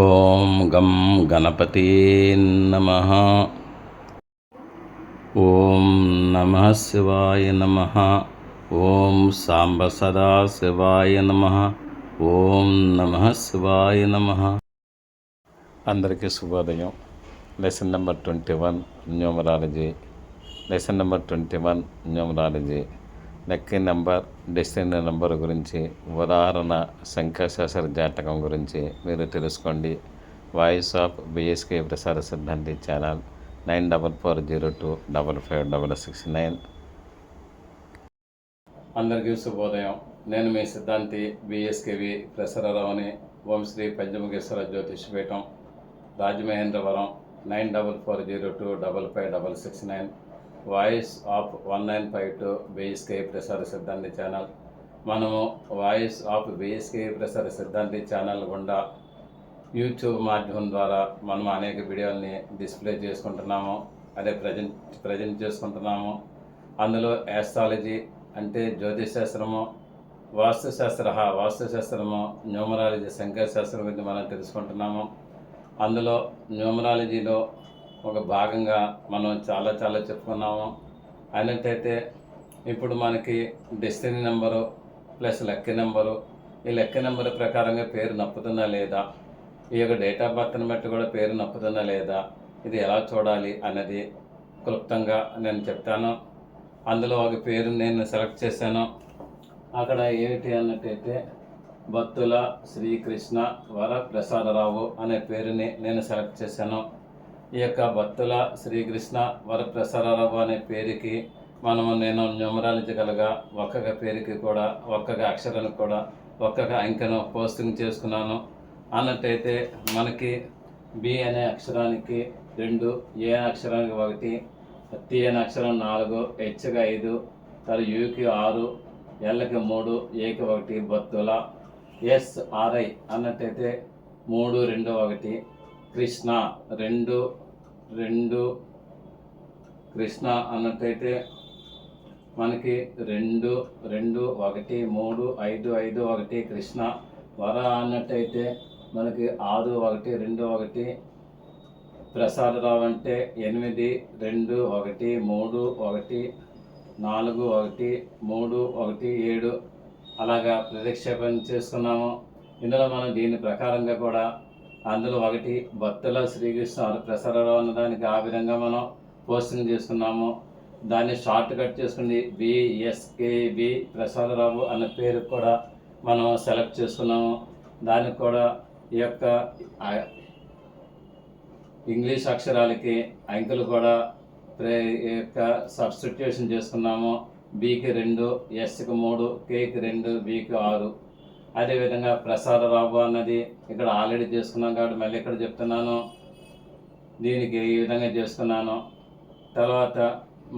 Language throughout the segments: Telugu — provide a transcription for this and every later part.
ఓం గం గణపతి నమ. ఓం నమ శివాయ నమ. ఓం సాంబ సదా శివాయ నమ. ఓం నమ శివాయ నమ. అందరికీ శుభోదయం. Lesson number twenty one numerology. Lesson number twenty one numerology. Lucky number destiny number గురించి ఉదాహరణ సంఖ్యాశాస్త్ర జాతకం గురించి మీరు తెలుసుకోండి. వాయిస్ ఆఫ్ బిఎస్కే ప్రసార సిద్ధాంతి channel nine double four zero two double five double six nine. అందరికీ శుభోదయం. నేను మీ సిద్ధాంతి బిఎస్కేవి ప్రసరరావుని Omsri Panchamukheshwara జ్యోతిష్పీఠం Rajamahendravaram nine double four zero two double five double six nine. Voice of one nine five two BSK Prasara సిద్ధాంతి ఛానల్. మనము వాయిస్ ఆఫ్ బిఎస్కే ప్రసార సిద్ధాంతి ఛానల్ గుండా యూట్యూబ్ మాధ్యమం ద్వారా మనం అనేక వీడియోల్ని డిస్ప్లే చేసుకుంటున్నాము అదే ప్రజెంట్ ప్రజెంట్ చేసుకుంటున్నాము. అందులో యాస్ట్రాలజీ అంటే జ్యోతిశాస్త్రము వాస్తుశాస్త్ర వాస్తుశాస్త్రము న్యూమరాలజీ సంఖ్యాశాస్త్రం గురించి మనం తెలుసుకుంటున్నాము. అందులో న్యూమరాలజీలో ఒక భాగంగా మనం చాలా చాలా చెప్పుకున్నాము. అయినట్టయితే ఇప్పుడు మనకి డెస్టినీ నెంబరు ప్లస్ లెక్క నెంబరు ఈ లెక్క నెంబర్ ప్రకారంగా పేరు నప్పుతుందా లేదా? ఈ యొక్క డేట్ ఆఫ్ బర్త్ని బట్టి కూడా పేరు నప్పుతుందా లేదా? ఇది ఎలా చూడాలి అన్నది క్లుప్తంగా నేను చెప్తాను. అందులో ఒక పేరు నేను సెలెక్ట్ చేశాను. అక్కడ ఏమిటి అన్నట్టయితే భక్తుల శ్రీకృష్ణ వరప్రసాదరావు అనే పేరుని నేను సెలెక్ట్ చేశాను. ఈ యొక్క భక్తుల శ్రీకృష్ణ వరప్రసరారావు అనే పేరుకి మనము నేను న్యూమరాలజికల్గా ఒక్కొక్క పేరుకి కూడా ఒక్కొక్క అక్షరానికి కూడా ఒక్కొక్క అంకెను పోస్టింగ్ చేసుకున్నాను. అన్నట్టయితే మనకి బి అనే అక్షరానికి రెండు ఏ అక్షరానికి ఒకటి టి అనే అక్షరం నాలుగు హెచ్కి ఐదు తర్వాత యూకి ఆరు ఎల్కి మూడు ఏకి ఒకటి బత్తుల ఎస్ ఆర్ఐ అన్నట్టయితే మూడు రెండు ఒకటి కృష్ణ రెండు రెండు కృష్ణ అన్నట్టయితే మనకి రెండు రెండు ఒకటి మూడు ఐదు ఐదు ఒకటి కృష్ణ. వర అన్నట్టయితే మనకి ఆరు ఒకటి రెండు ఒకటి. ప్రసాదరావు అంటే ఎనిమిది రెండు ఒకటి మూడు ఒకటి నాలుగు ఒకటి మూడు ఒకటి ఏడు. అలాగా ప్రతిక్షేపణ చేసుకున్నాము. ఇందులో మనం దీని ప్రకారంగా కూడా అందులో ఒకటి భక్తుల శ్రీకృష్ణ ప్రసాదరావు అన్నదానికి ఆ విధంగా మనం పోస్టింగ్ చేసుకున్నాము. దాన్ని షార్ట్ కట్ చేసుకుని బిఎస్కేబి ప్రసాదరావు అన్న పేరు కూడా మనం సెలెక్ట్ చేసుకున్నాము. దానికి కూడా ఈ యొక్క ఇంగ్లీష్ అక్షరాలకి అంకెలు కూడా ప్రే- యొక్క సబ్స్టిట్యూషన్ చేసుకున్నాము. బికి రెండు ఎస్కి మూడు కేకి రెండు బికి ఆరు. అదేవిధంగా ప్రసాదరావు అన్నది ఇక్కడ ఆల్రెడీ చేసుకున్నాం కాబట్టి మళ్ళీ ఇక్కడ చెప్తున్నాను. దీనికి ఈ విధంగా చేసుకున్నాను. తర్వాత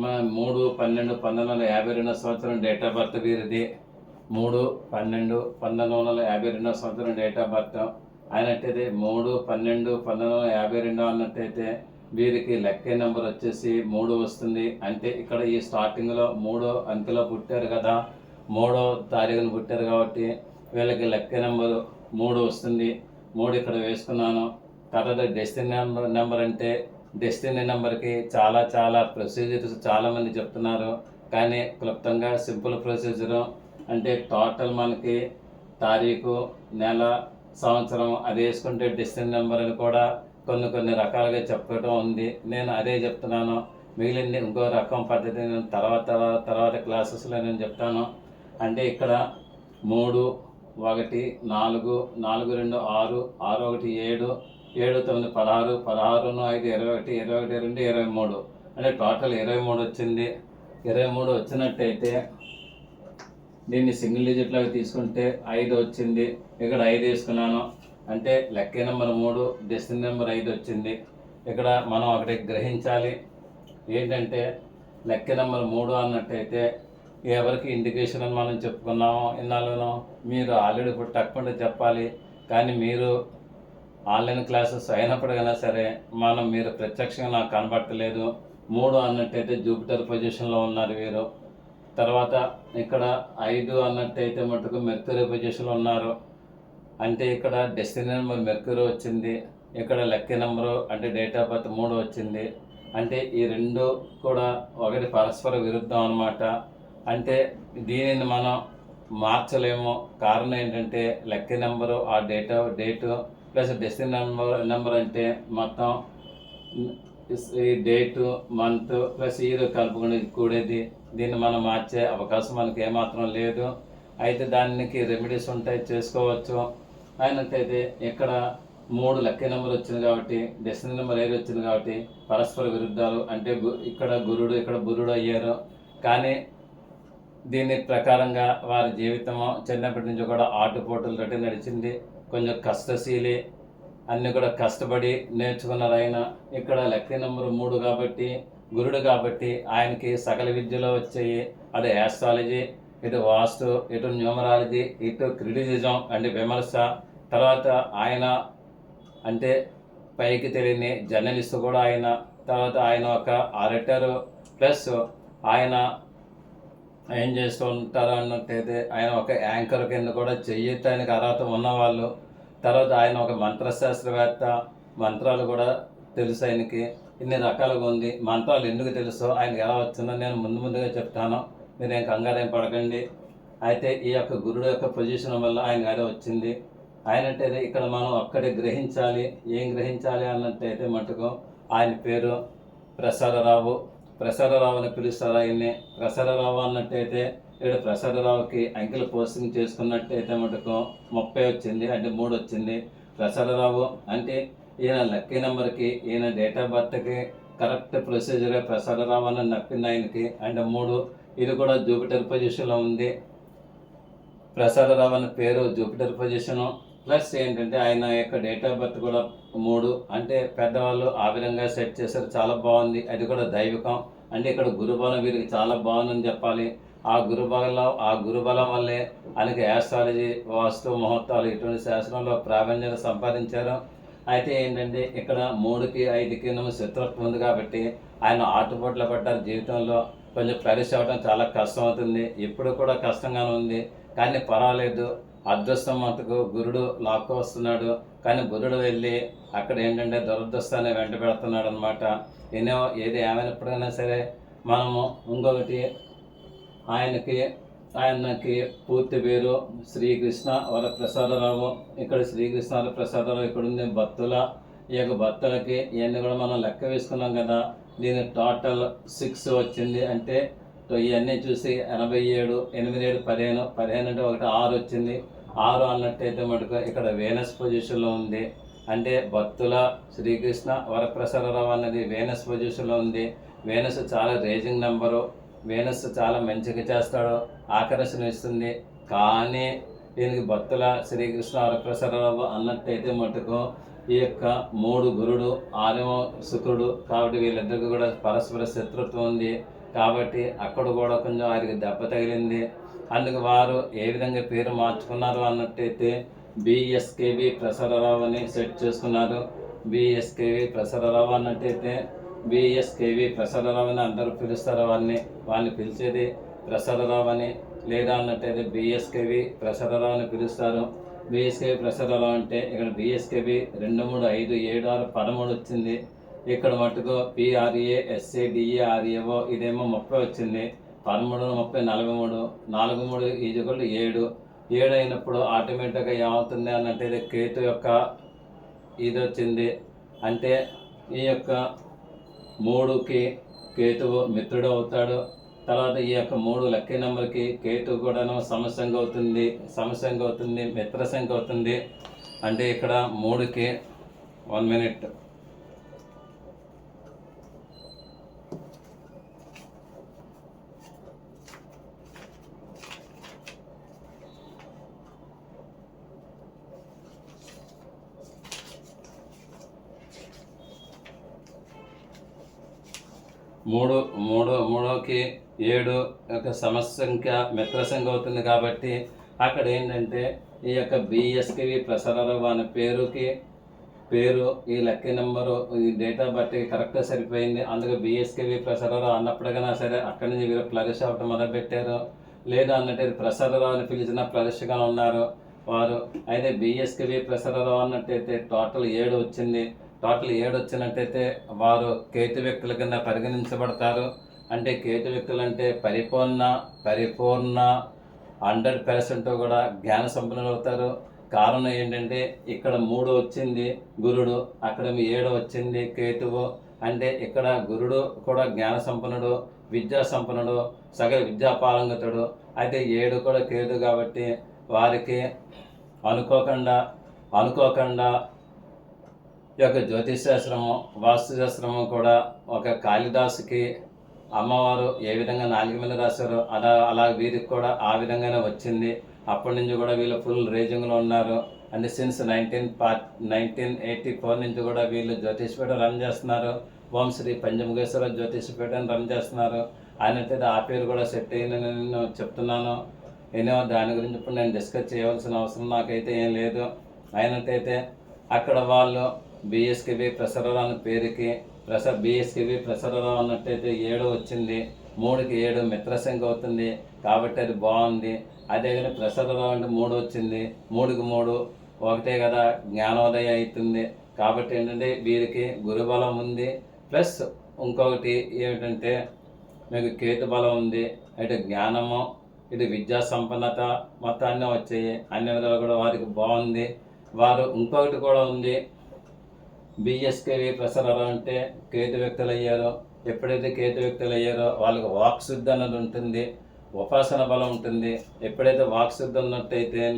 మన మూడు పన్నెండు పంతొమ్మిది వందల యాభై రెండో సంవత్సరం డేట్ ఆఫ్ బర్త్ వీరిది. మూడు పన్నెండు పంతొమ్మిది వందల యాభై రెండో సంవత్సరం డేట్ ఆఫ్ బర్త్ అయినట్టయితే మూడు పన్నెండు పంతొమ్మిది వందల యాభై రెండు అన్నట్టయితే వీరికి లెక్క నెంబర్ వచ్చేసి మూడు వస్తుంది. అంటే ఇక్కడ ఈ స్టార్టింగ్లో మూడో అంకెలో పుట్టారు కదా. మూడో తారీఖున పుట్టారు కాబట్టి వీళ్ళకి లెక్క నెంబరు మూడు వస్తుంది. మూడు ఇక్కడ వేసుకున్నాను. తర్వాత డెస్టినీ నెంబర్ నెంబర్ అంటే డెస్టినీ నెంబర్కి చాలా చాలా ప్రొసీజర్స్ చాలామంది చెప్తున్నారు. కానీ క్లుప్తంగా సింపుల్ ప్రొసీజరు అంటే టోటల్ మనకి తారీఖు నెల సంవత్సరం అది వేసుకుంటే డెస్టినీ నెంబర్ అని కూడా కొన్ని కొన్ని రకాలుగా చెప్పడం ఉంది. నేను అదే చెప్తున్నాను. మిగిలింది ఇంకో రకం పద్ధతి నేను తర్వాత తర్వాత తర్వాత క్లాసెస్లో నేను చెప్తాను. అంటే ఇక్కడ మూడు ఒకటి నాలుగు నాలుగు రెండు ఆరు ఆరు ఒకటి ఏడు ఏడు తొమ్మిది పదహారు పదహారును ఐదు ఇరవై ఒకటి ఇరవై ఒకటి రెండు ఇరవై మూడు. అంటే టోటల్ ఇరవై మూడు వచ్చింది. ఇరవై మూడు వచ్చినట్టయితే దీన్ని సింగిల్ డిజిట్లోకి తీసుకుంటే ఐదు వచ్చింది. ఇక్కడ ఐదు వేసుకున్నాను. అంటే లెక్క నెంబర్ మూడు డెస్టినీ నెంబర్ ఐదు వచ్చింది. ఇక్కడ మనం ఒకటి గ్రహించాలి. ఏంటంటే లెక్క నెంబర్ మూడు అన్నట్టయితే ఎవరికి ఇండికేషన్ అని మనం చెప్పుకున్నాము ఇన్నాళ్ళను మీరు ఆల్రెడీ ఇప్పుడు తప్పకుండా చెప్పాలి. కానీ మీరు ఆన్లైన్ క్లాసెస్ అయినప్పటికైనా సరే మనం మీరు ప్రత్యక్షంగా నాకు కనబడతలేదు. మూడు అన్నట్టయితే జూపిటర్ పొజిషన్లో ఉన్నారు వీరు. తర్వాత ఇక్కడ ఐదు అన్నట్టయితే మటుకు మెర్క్యూరీ పొజిషన్లో ఉన్నారు. అంటే ఇక్కడ డెస్టినీ నెంబర్ మెర్క్యూరీ వచ్చింది. ఇక్కడ లక్కీ నెంబరు అంటే డేట్ ఆఫ్ బర్త్ మూడు వచ్చింది. అంటే ఈ రెండు కూడా ఒకటి పరస్పర విరుద్ధం అనమాట అంటే దీనిని మనం మార్చలేము. కారణం ఏంటంటే లక్కీ నెంబరు ఆ date date plus destiny number number అంటే మొత్తం ఈ డేటు మంత్ ప్లస్ ఇయర్ కలుపుకుని కూడేది. దీన్ని మనం మార్చే అవకాశం మనకి ఏమాత్రం లేదు. అయితే దానికి రెమెడీస్ ఉంటాయి చేసుకోవచ్చు. అయినట్టయితే ఇక్కడ మూడు లక్కీ నెంబర్ వచ్చింది కాబట్టి డెస్టినీ నెంబర్ ఏది వచ్చింది కాబట్టి పరస్పర విరుద్ధాలు అంటే గు- ఇక్కడ గురుడు ఇక్కడ బురుడు అయ్యారు. కానీ దీని ప్రకారంగా వారి జీవితం చిన్నప్పటి నుంచి కూడా ఆటుపోటులతోటి నడిచింది. కొంచెం కష్టశీలి అన్ని కూడా కష్టపడి నేర్చుకున్నారు ఆయన. ఇక్కడ లక్కీ నెంబర్ మూడు కాబట్టి గురుడు కాబట్టి ఆయనకి సకల విద్యలో వచ్చాయి. అటు యాస్ట్రాలజీ ఇటు వాస్తు ఇటు న్యూమరాలజీ ఇటు క్రిటిసిజం అంటే విమర్శ. తర్వాత ఆయన అంటే పైకి తెలియని జర్నలిస్ట్ కూడా ఆయన. తర్వాత ఆయన ఒక ఆడిటర్ ప్లస్ ఆయన ఏం చేస్తూ ఉంటారు అన్నట్టయితే ఆయన ఒక యాంకర్ కింద కూడా చెయ్యటానికి అర్హత ఉన్నవాళ్ళు. తర్వాత ఆయన ఒక మంత్రశాస్త్రవేత్త. మంత్రాలు కూడా తెలుసు ఆయనకి. ఇన్ని రకాలుగా ఉంది. మంత్రాలు ఎందుకు తెలుసో? ఆయనకి ఎలా వచ్చిందో నేను ముందు ముందుగా చెప్తాను. మీరు ఏం కంగారేం పడకండి. అయితే ఈ యొక్క గురుడు యొక్క పొజిషన్ వల్ల ఆయన అదే వచ్చింది. ఆయన అంటే ఇక్కడ మనం ఒక్కడే గ్రహించాలి. ఏం గ్రహించాలి అన్నట్టయితే మటుకు ఆయన పేరు ప్రసాదరావు. ప్రసాదరావు అని పిలుస్తారు ఆయన్ని. ప్రసాదరావు అన్నట్టయితే ఇక్కడ ప్రసాదరావుకి అంకెలు పోస్టింగ్ చేసుకున్నట్టయితే మటుకు ముప్పై వచ్చింది అంటే మూడు వచ్చింది. ప్రసాదరావు అంటే ఈయన లక్కీ నెంబర్కి ఈయన డేట్ ఆఫ్ బర్త్కి కరెక్ట్ ప్రొసీజర్ ప్రసాదరావు అని నప్పింది ఆయనకి అంటే మూడు. ఇది కూడా జూపిటర్ పొజిషన్లో ఉంది. ప్రసాదరావు అనే పేరు జూపిటర్ పొజిషను. ప్లస్ ఏంటంటే ఆయన యొక్క డేట్ ఆఫ్ బర్త్ కూడా మూడు. అంటే పెద్దవాళ్ళు ఆ విధంగా సెట్ చేశారు. చాలా బాగుంది. అది కూడా దైవికం. అంటే ఇక్కడ గురుబలం వీరికి చాలా బాగుందని చెప్పాలి. ఆ గురుబలం ఆ గురుబలం వల్లే ఆయనకి యాస్ట్రాలజీ వాస్తు ముహూర్తాలు ఇటువంటి శాస్త్రంలో ప్రావీణ్యత సంపాదించారు. అయితే ఏంటంటే ఇక్కడ మూడుకి ఐదుకి శత్రుత్వం ఉంది కాబట్టి ఆయన ఆటుపోట్ల పడ్డారు జీవితంలో. కొంచెం ఫ్లరిష్ అవ్వడం చాలా కష్టం అవుతుంది. ఇప్పుడు కూడా కష్టంగానే ఉంది. కానీ పర్వాలేదు. అదృష్టం మటుకు గురుడు లాక్కు వస్తున్నాడు. కానీ గురుడు వెళ్ళి అక్కడ ఏంటంటే దురదృష్టాన్ని వెంట పెడుతున్నాడు అనమాట ఎన్నో ఏది ఏమైనప్పుడైనా సరే మనము ఇంకొకటి ఆయనకి ఆయనకి పూర్తి పేరు శ్రీకృష్ణ వరప్రసాదరావు. ఇక్కడ శ్రీకృష్ణ వరప్రసాదరావు ఇక్కడ ఉంది భక్తుల ఈ యొక్క భక్తులకి ఇవన్నీ కూడా మనం లెక్క వేసుకున్నాం కదా. దీని టోటల్ సిక్స్ వచ్చింది అంటే ఇవన్నీ చూసి ఎనభై ఏడు ఎనిమిది ఏడు పదిహేను పదిహేను అంటే ఒకటి ఆరు వచ్చింది. ఆరు అన్నట్టయితే మటుకు ఇక్కడ వేనస్ పొజిషన్లో ఉంది. అంటే భక్తుల శ్రీకృష్ణ వరప్రసరరావు అన్నది వేనస్ పొజిషన్లో ఉంది. వేనస్ చాలా రేజింగ్ నెంబరు. వేనస్ చాలా మంచిగా చేస్తాడు. ఆకర్షణ ఇస్తుంది. కానీ దీనికి భక్తుల శ్రీకృష్ణ వరప్రసరరావు అన్నట్టయితే మటుకు ఈ యొక్క మూడు గురుడు ఆరేమో శుక్రుడు కాబట్టి వీళ్ళిద్దరికి కూడా పరస్పర శత్రుత్వం ఉంది. కాబట్టి అక్కడ కూడా కొంచెం వారికి దెబ్బ తగిలింది. అందుకు వారు ఏ విధంగా పేరు మార్చుకున్నారు అన్నట్టయితే బిఎస్కేవి ప్రసరరావు అని సెట్ చేసుకున్నారు. బిఎస్కేవి ప్రసరరావు అన్నట్టయితే బిఎస్కేవి ప్రసరరావు అని అందరూ పిలుస్తారు వారిని. వాళ్ళని పిలిచేది ప్రసరరావు అని లేదా అన్నట్టయితే బిఎస్కేవి ప్రసరరావు అని పిలుస్తారు. బిఎస్కేవి ప్రసరరావు అంటే ఇక్కడ బిఎస్కేవి రెండు మూడు ఐదు ఏడు ఆరు పదమూడు వచ్చింది. ఇక్కడ మటుకు పిఆర్ఏ ఎస్ఏ ఆర్ఏఓ ఇదేమో ముప్పై వచ్చింది. పదమూడు ముప్పై నలభై మూడు నాలుగు మూడు ఈజుగోళ్ళు ఏడు ఏడు. అయినప్పుడు ఆటోమేటిక్గా ఏమవుతుంది అన్నట్టు కేతు యొక్క ఇది వచ్చింది అంటే ఈ యొక్క మూడుకి కేతువు మిత్రుడు అవుతాడు. తర్వాత ఈ యొక్క మూడు లక్కీ నెంబర్కి కేతు కూడాను సమస్యంగా అవుతుంది సమస్యంగా అవుతుంది మిత్ర సంఖ్య అవుతుంది. అంటే ఇక్కడ మూడుకి వన్ మినిట్. మూడు మూడు మూడోకి ఏడు యొక్క సమస్య మిత్ర సంఖ్య అవుతుంది కాబట్టి అక్కడ ఏంటంటే ఈ యొక్క బిఎస్కేవి ప్రసారరావు అనే పేరుకి పేరు ఈ లక్కీ నెంబరు ఈ డేట్ ఆఫ్ బర్త్ కరెక్ట్గా సరిపోయింది. అందుకే బిఎస్కేవి ప్రసారరావు అన్నప్పటికైనా సరే అక్కడి నుంచి వీరు ప్లరిష్ అవ్వటం మొదలుపెట్టారు లేదు అన్నట్టు ప్రసారరావు అని పిలిచిన ప్లరిష్గా ఉన్నారు. వారు అయితే బిఎస్కేవి ప్రసరరావు అన్నట్టయితే టోటల్ ఏడు వచ్చింది. టోటల్ ఏడు వచ్చినట్టయితే వారు కేతు వ్యక్తుల కింద పరిగణించబడతారు. అంటే కేతు వ్యక్తులు అంటే పరిపూర్ణ పరిపూర్ణ హండ్రెడ్ పర్సెంట్ కూడా జ్ఞాన సంపన్నులు అవుతారు. కారణం ఏంటంటే ఇక్కడ మూడు వచ్చింది గురుడు అక్కడ మీ ఏడు వచ్చింది కేతువు. అంటే ఇక్కడ గురుడు కూడా జ్ఞాన సంపన్నుడు విద్యా సంపన్నుడు సగల విద్యాపాలంగతుడు అయితే ఏడు కూడా కేతు కాబట్టి వారికి అనుకోకుండా అనుకోకుండా యొక్క జ్యోతిశాస్త్రము వాస్తుశాస్త్రము కూడా ఒక కాళిదాసుకి అమ్మవారు ఏ విధంగా నాలుగు మీద రాశారో అలా అలా వీరికి కూడా ఆ విధంగానే వచ్చింది. అప్పటి నుంచి కూడా వీళ్ళు ఫుల్ రేజింగ్లో ఉన్నారు. And since nineteen part nineteen eighty four నుంచి కూడా వీళ్ళు జ్యోతిష్పీఠం రన్ చేస్తున్నారు. ఓం శ్రీ పంచముఖేశ్వర జ్యోతిష్పీఠం రన్ చేస్తున్నారు. ఆయనైతే ఆ పేరు కూడా సెట్ అయ్యిందని నేను చెప్తున్నాను. ఎన్నో దాని గురించి ఇప్పుడు నేను డిస్కస్ చేయవలసిన అవసరం నాకైతే ఏం లేదు. అయినట్టయితే అక్కడ వాళ్ళు బిఎస్కేబి ప్రసరరావు అనే పేరుకి ప్రస బిఎస్కేబి ప్రసరరావు అన్నట్టయితే ఏడు వచ్చింది మూడుకి ఏడు మిత్రసంఖ్య అవుతుంది కాబట్టి అది బాగుంది. అదేవిధంగా ప్రసరరావు అంటే మూడు వచ్చింది మూడుకి మూడు ఒకటే కదా జ్ఞానోదయం అవుతుంది. కాబట్టి ఏంటంటే వీరికి గురుబలం ఉంది. ప్లస్ ఇంకొకటి ఏమిటంటే మీకు కేతు బలం ఉంది అయితే జ్ఞానము ఇటు విద్యా సంపన్నత మొత్తాన్ని వచ్చాయి. అన్ని విధాలు కూడా వారికి బాగుంది. వారు ఇంకొకటి కూడా ఉంది బిఎస్కేవి ప్రసరాలు అంటే కేతు వ్యక్తులు అయ్యారో ఎప్పుడైతే కేతు వ్యక్తులు అయ్యారో వాళ్ళకి వాక్ శుద్ధి అన్నది ఉంటుంది ఉపాసన బలం ఉంటుంది. ఎప్పుడైతే వాక్ శుద్ధి ఉన్నట్టయితే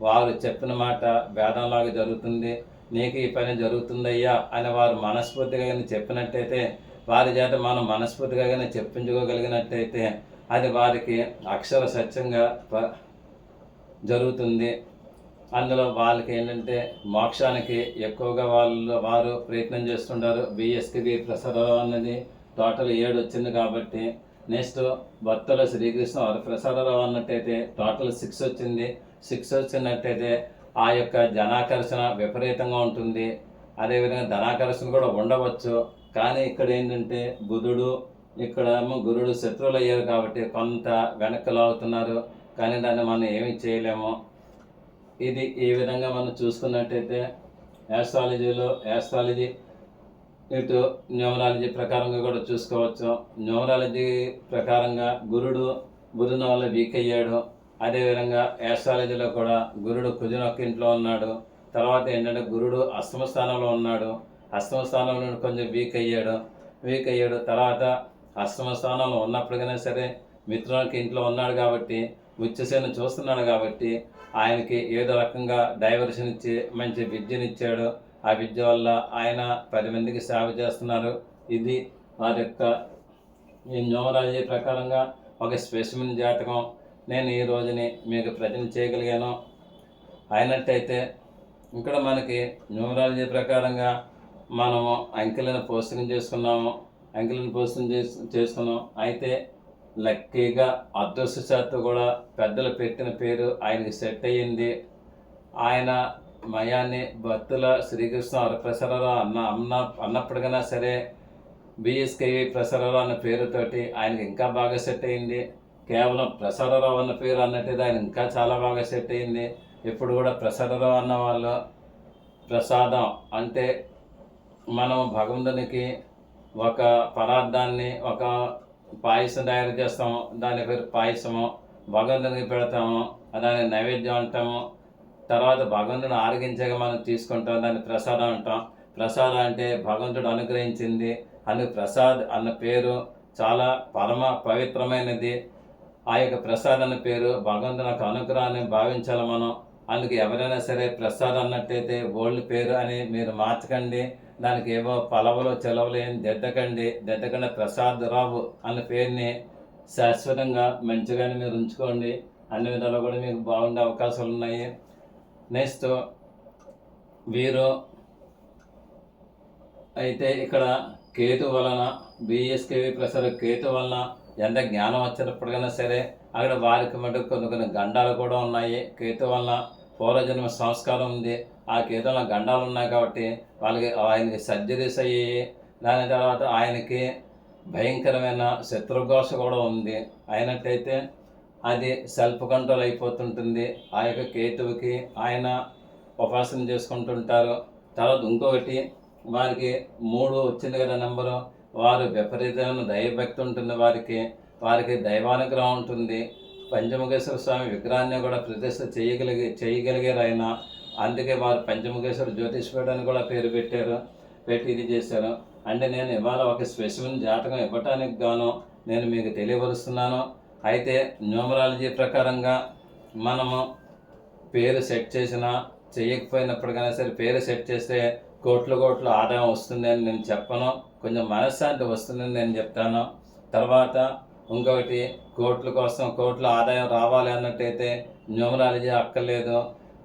వారు చెప్పిన మాట భేదంలాగా జరుగుతుంది నీకు ఈ పని జరుగుతుందయ్యా అని వారు మనస్ఫూర్తిగా కానీ చెప్పినట్టయితే వారి చేత మనం మనస్ఫూర్తిగా కానీ చెప్పించుకోగలిగినట్టయితే అది వారికి అక్షర సత్యంగా ప- జరుగుతుంది. అందులో వాళ్ళకి ఏంటంటే మోక్షానికి ఎక్కువగా వాళ్ళు వారు ప్రయత్నం చేస్తుంటారు. బిఎస్కిబి ప్రసాదరావు అన్నది టోటల్ ఏడు వచ్చింది కాబట్టి నెక్స్ట్ భక్తుల శ్రీకృష్ణ వారు ప్రసాదరావు అన్నట్టయితే టోటల్ సిక్స్ వచ్చింది. సిక్స్ వచ్చినట్టయితే ఆ యొక్క జనాకర్షణ విపరీతంగా ఉంటుంది. అదేవిధంగా ధనాకర్షణ కూడా ఉండవచ్చు. కానీ ఇక్కడ ఏంటంటే బుధుడు ఇక్కడ ఏమో గురుడు శత్రువులు అయ్యారు కాబట్టి కొంత వెనక్కి లాగుతున్నారు. కానీ దాన్ని మనం ఏమీ చేయలేము. ఇది ఈ విధంగా మనం చూసుకున్నట్టయితే యాస్ట్రాలజీలో యాస్ట్రాలజీ ఇటు న్యూమరాలజీ ప్రకారంగా కూడా చూసుకోవచ్చు. న్యూమరాలజీ ప్రకారంగా గురుడు బుధుని వల్ల వీక్ అయ్యాడు. అదేవిధంగా యాస్ట్రాలజీలో కూడా గురుడు కుజునొక్క ఇంట్లో ఉన్నాడు. తర్వాత ఏంటంటే గురుడు అష్టమ స్థానంలో ఉన్నాడు. అష్టమ స్థానంలో కొంచెం వీక్ అయ్యాడు. వీక్ అయ్యాడు. తర్వాత అష్టమ స్థానంలో ఉన్నప్పటికైనా సరే మిత్రునికి ఇంట్లో ఉన్నాడు కాబట్టి ఉచ్చసేను చూస్తున్నాడు కాబట్టి ఆయనకి ఏదో రకంగా డైవర్షన్ ఇచ్చి మంచి విద్యనిచ్చాడు. ఆ విద్య వల్ల ఆయన పది మందికి సేవ చేస్తున్నారు. ఇది వారి యొక్క ఈ న్యూమరాలజీ ప్రకారంగా ఒక స్పెసిమిన్ జాతకం. నేను ఈ రోజుని మీకు ప్రజెంట్ చేయగలిగాను. అయినట్టయితే ఇక్కడ మనకి న్యూమరాలజీ ప్రకారంగా మనము అంకెలను పోస్టింగ్ చేసుకున్నాము. అంకెలను పోస్టింగ్ చేసు చేసుకున్నాం. అయితే లక్కీగా అదృష్టశాత్తు కూడా పెద్దలు పెట్టిన పేరు ఆయనకి సెట్ అయ్యింది. ఆయన మయాన్ని భక్తుల శ్రీకృష్ణ వరప్రసారరావు అన్న అన్న అన్నప్పటికైనా సరే బిఎస్కేవి ప్రసరరా అన్న పేరుతోటి ఆయనకి ఇంకా బాగా సెట్ అయింది కేవలం ప్రసరరావు అన్న పేరు అన్నట్టు ఆయన ఇంకా చాలా బాగా సెట్ అయింది ఇప్పుడు కూడా ప్రసరరావు అన్న వాళ్ళు ప్రసాదం అంటే మనం భగవంతునికి ఒక పదార్థాన్ని ఒక పాయసం తయారు చేస్తాము దాని పేరు పాయసము భగవంతునికి పెడతాము దాన్ని నైవేద్యం అంటాము. తర్వాత భగవంతుని ఆరగించగా మనం తీసుకుంటాం దాన్ని ప్రసాదం అంటాం. ప్రసాదం అంటే భగవంతుడు అనుగ్రహించింది అందుకు ప్రసాద్ అన్న పేరు చాలా పరమ పవిత్రమైనది. ఆ యొక్క ప్రసాద్ అన్న పేరు భగవంతుని యొక్క అనుగ్రహాన్ని భావించాలి మనం. అందుకు ఎవరైనా సరే ప్రసాద్ అన్నట్టయితే ఓల్డ్ పేరు అని మీరు మార్చకండి. దానికి ఏవో పలవలు చెలవలేని దెద్దకండి దెద్దకండ ప్రసాద్ రావు అన్న పేరుని శాశ్వతంగా మంచిగానే మీరు ఉంచుకోండి. అన్ని విధాలు కూడా మీకు బాగుండే అవకాశాలు ఉన్నాయి. నెక్స్ట్ వీరు అయితే ఇక్కడ కేతు వలన బిఎస్కేవి ప్రసాద్ కేతు వలన ఎంత జ్ఞానం వచ్చినప్పటికైనా సరే అక్కడ వారికి మటుకు కొన్ని కొన్ని గండాలు కూడా ఉన్నాయి. కేతు వలన పూర్వజన్మ సంస్కారం ఉంది. ఆ కేతు గండాలు ఉన్నాయి కాబట్టి వాళ్ళకి ఆయనకి సర్జరీస్ అయ్యాయి. దాని తర్వాత ఆయనకి భయంకరమైన శత్రుఘోష కూడా ఉంది. అయినట్టయితే అది సెల్ఫ్ కంట్రోల్ అయిపోతుంటుంది. ఆ యొక్క కేతువుకి ఆయన ఉపాసన చేసుకుంటుంటారు. తర్వాత ఇంకొకటి వారికి మూడు వచ్చింది కదా నెంబరు. వారు విపరీతమైన దైవభక్తి ఉంటుంది వారికి. వారికి దైవానుగ్రహం ఉంటుంది. పంచముఖేశ్వర స్వామి విగ్రహాన్ని కూడా ప్రతిష్ట చేయగలిగి చేయగలిగారు ఆయన. అందుకే వారు పంచముఖేశ్వర జ్యోతిష్పీఠాన్ని కూడా పేరు పెట్టారు పెట్టి ఇది చేశారు. అంటే నేను ఇవాళ ఒక స్పెషల్ జాతకం ఇవ్వటానికి గాను నేను మీకు తెలియపరుస్తున్నాను. అయితే న్యూమరాలజీ ప్రకారంగా మనము పేరు సెట్ చేసినా చేయకపోయినప్పటికైనా సరే పేరు సెట్ చేస్తే కోట్లు కోట్లు ఆదాయం వస్తుంది అని నేను చెప్పను. కొంచెం మనశ్శాంతి వస్తుందని నేను చెప్తాను. తర్వాత ఇంకొకటి కోట్ల కోసం కోట్ల ఆదాయం రావాలి అన్నట్టయితే న్యూమరాలజీ అక్కర్లేదు.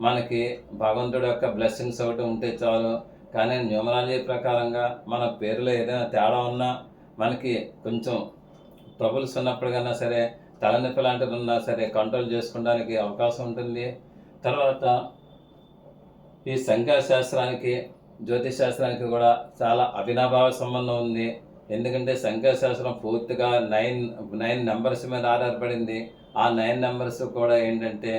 మనకి భగవంతుడి యొక్క బ్లెస్సింగ్స్ ఒకటి ఉంటే చాలు. కానీ న్యూమరాలజీ ప్రకారంగా మన పేరులో ఏదైనా తేడా ఉన్నా మనకి కొంచెం ట్రబుల్స్ ఉన్నప్పటికన్నా సరే తలనొప్పి లాంటిది ఉన్నా సరే కంట్రోల్ చేసుకోవడానికి అవకాశం ఉంటుంది. తర్వాత ఈ సంఖ్యాశాస్త్రానికి జ్యోతిష్ శాస్త్రానికి కూడా చాలా అవినాభావ సంబంధం ఉంది. ఎందుకంటే సంఖ్యాశాస్త్రం పూర్తిగా నైన్ నైన్ నెంబర్స్ మీద ఆధారపడింది. ఆ నైన్ నెంబర్స్ కూడా ఏంటంటే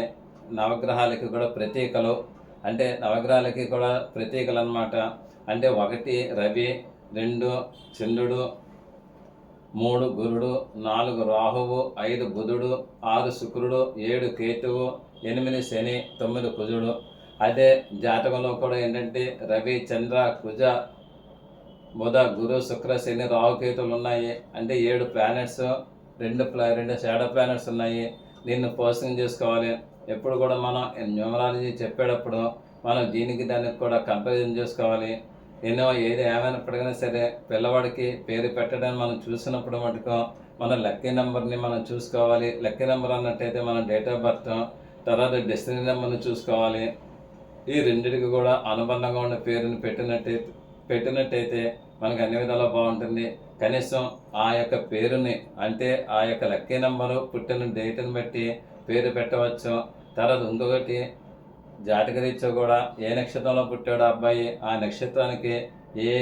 నవగ్రహాలకి కూడా ప్రతీకలు అంటే నవగ్రహాలకి కూడా ప్రతీకలు అన్నమాట అంటే ఒకటి రవి రెండు చంద్రుడు మూడు గురుడు నాలుగు రాహువు ఐదు బుధుడు ఆరు శుక్రుడు ఏడు కేతువు ఎనిమిది శని తొమ్మిది కుజుడు. అదే జాతకంలో కూడా ఏంటంటే రవి చంద్ర కుజ బుధ గురు శుక్ర శని రాహుకేతువులు ఉన్నాయి. అంటే ఏడు ప్లానెట్స్ రెండు ప్లా రెండు షాడో ప్లానెట్స్ ఉన్నాయి. దీన్ని పోషణ చేసుకోవాలి ఎప్పుడు కూడా మనం న్యూమరాలజీ చెప్పేటప్పుడు మనం దీనికి దానికి కూడా కంపారిజన్ చేసుకోవాలి. ఎన్నో ఏది ఏమైనప్పటికైనా సరే పిల్లవాడికి పేరు పెట్టడానికి మనం చూసినప్పుడు మటుకు మన లక్కీ నెంబర్ని మనం చూసుకోవాలి. లక్కీ నెంబర్ అన్నట్టయితే మనం డేట్ ఆఫ్ బర్త్ తర్వాత డెస్టినీ నెంబర్ని చూసుకోవాలి. ఈ రెండింటికి కూడా అనుబంధంగా ఉన్న పేరుని పెట్టినట్టయితే పెట్టినట్టయితే మనకు అన్ని విధాలా బాగుంటుంది. కనీసం ఆ యొక్క పేరుని అంటే ఆ యొక్క లక్కీ నెంబరు పుట్టిన డేట్ని బట్టి పేరు పెట్టవచ్చు. తర్వాత ఇంకొకటి జాతకరీత్యా కూడా ఏ నక్షత్రంలో పుట్టాడు అబ్బాయి? ఆ నక్షత్రానికి ఏ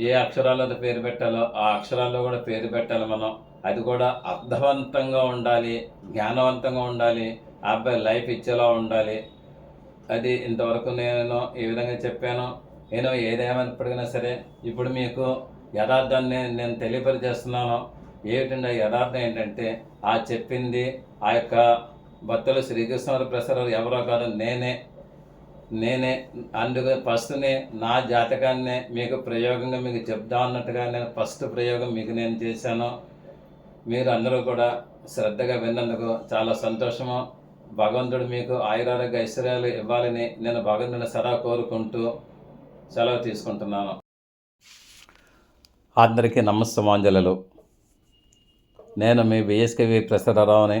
ఏ అక్షరాలతో పేరు పెట్టాలో ఆ అక్షరాల్లో కూడా పేరు పెట్టాలి మనం. అది కూడా అర్థవంతంగా ఉండాలి జ్ఞానవంతంగా ఉండాలి ఆ అబ్బాయి లైఫ్ ఇచ్చేలా ఉండాలి. అది ఇంతవరకు నేను ఏ విధంగా చెప్పాను. నేను ఏదేమైనప్పటికైనా సరే ఇప్పుడు మీకు యథార్థాన్ని నేను తెలియపరిచేస్తున్నాను. ఏమిటంటే ఆ యథార్థం ఏంటంటే ఆ చెప్పింది ఆ యొక్క భక్తులు శ్రీకృష్ణ ప్రసారాలు ఎవరో కాదు నేనే నేనే అందుకు ఫస్ట్ని నా జాతకాన్ని మీకు ప్రయోగంగా మీకు చెప్దాం అన్నట్టుగా నేను ఫస్ట్ ప్రయోగం మీకు నేను చేశాను. మీరు అందరూ కూడా శ్రద్ధగా విన్నందుకు చాలా సంతోషము. భగవంతుడు మీకు ఆయురారోగ్య ఐశ్వర్యాలు ఇవ్వాలని నేను భగవంతుని సదా కోరుకుంటూ సెలవు తీసుకుంటున్నాను. అందరికీ నమస్తమాంజలు నేను మీ విఎస్కేవి ప్రసరరావుని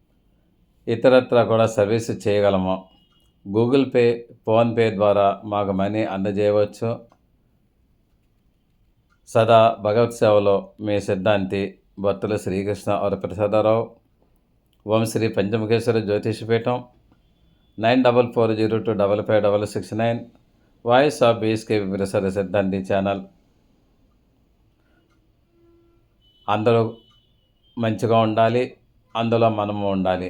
ఇతరత్ర కూడా సర్వీస్ చేయగలము. గూగుల్ పే ఫోన్పే ద్వారా మాకు మనీ అందజేయవచ్చు. సదా భగవత్ సేవలో మీ సిద్ధాంతి భక్తులు Srikrishna Varaprasadarao Om Shri Panchamukheshwara జ్యోతిషపీఠం nine double four zero two double five double six nine voice of BSK Prasada సిద్ధాంతి ఛానల్. అందరూ మంచిగా ఉండాలి అందులో మనము ఉండాలి.